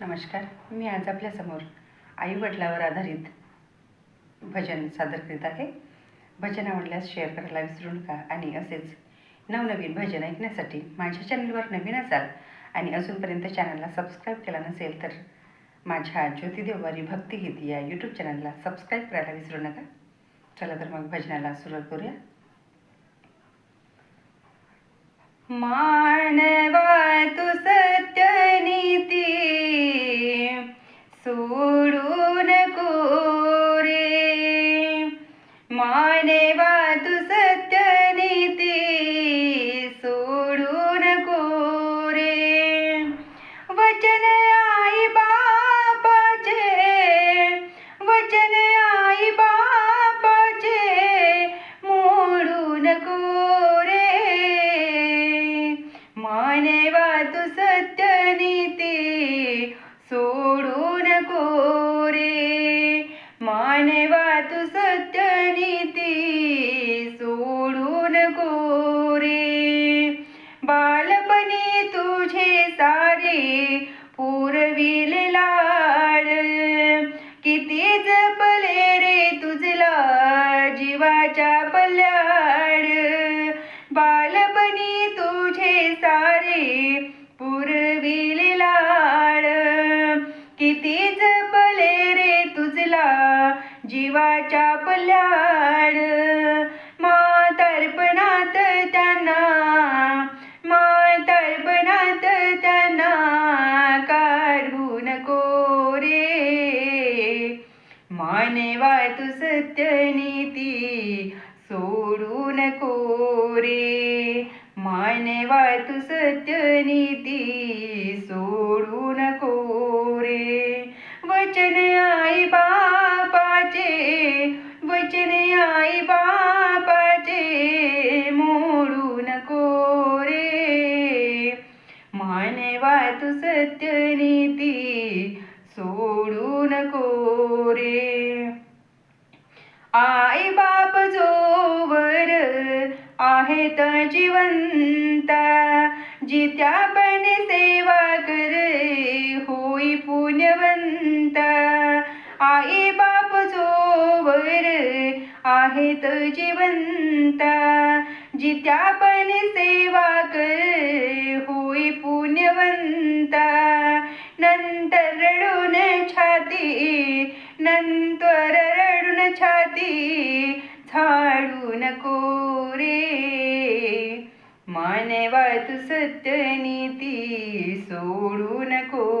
नमस्कार मी आज आपल्यासमोर आईवडिलावर आधारित भजन सादर करीत आहे. भजन आवडल्यास शेअर करायला विसरू नका आणि असेच नवनवीन भजन ऐकण्यासाठी माझ्या चॅनलवर नवीन असाल आणि अजूनपर्यंत चॅनलला सबस्क्राईब केला नसेल तर माझ्या ज्योतिदेववारी भक्तिगीत या यूट्यूब चॅनलला सबस्क्राईब करायला विसरू नका. चला तर मग भजनाला सुरुवात करूया. मानवा तू मानेवा तू सत्य नीती सोडू नको रे मानेवा तू सत्य नीती सोडू नको रे बालपणी तुझे सारे पुरविल लाड. किती जपले रे तुझला जीवाच्या पल्याड. बालपणी तू सारे पुरविले लाड किती जपले रे तुझला जीवाच्या पल्याड. म्हातारपणात त्यांना म्हातारपणात त्यांना काढू नको रे. मानेवा तू सत्य नीती सोडू नको रे. मानेवा तू सत्य नीती सोडू नको रे वचन आई बापाचे वचन आई बापाचे मोडू नको रे मानेवा तू सत्य नीती सोडू नको रे आई बाप जोवर आहेत जिवंत. जित्या पण सेवा कर होई पुण्यवंत. आई बाप जोवर आहेत जिवंत. जित्या पण सेवा कर होई पुण्यवंत. नंतर रडून छाती नंतर रडून छाती झाडू नको. माने मानेवा सत्य नीती सोडू नको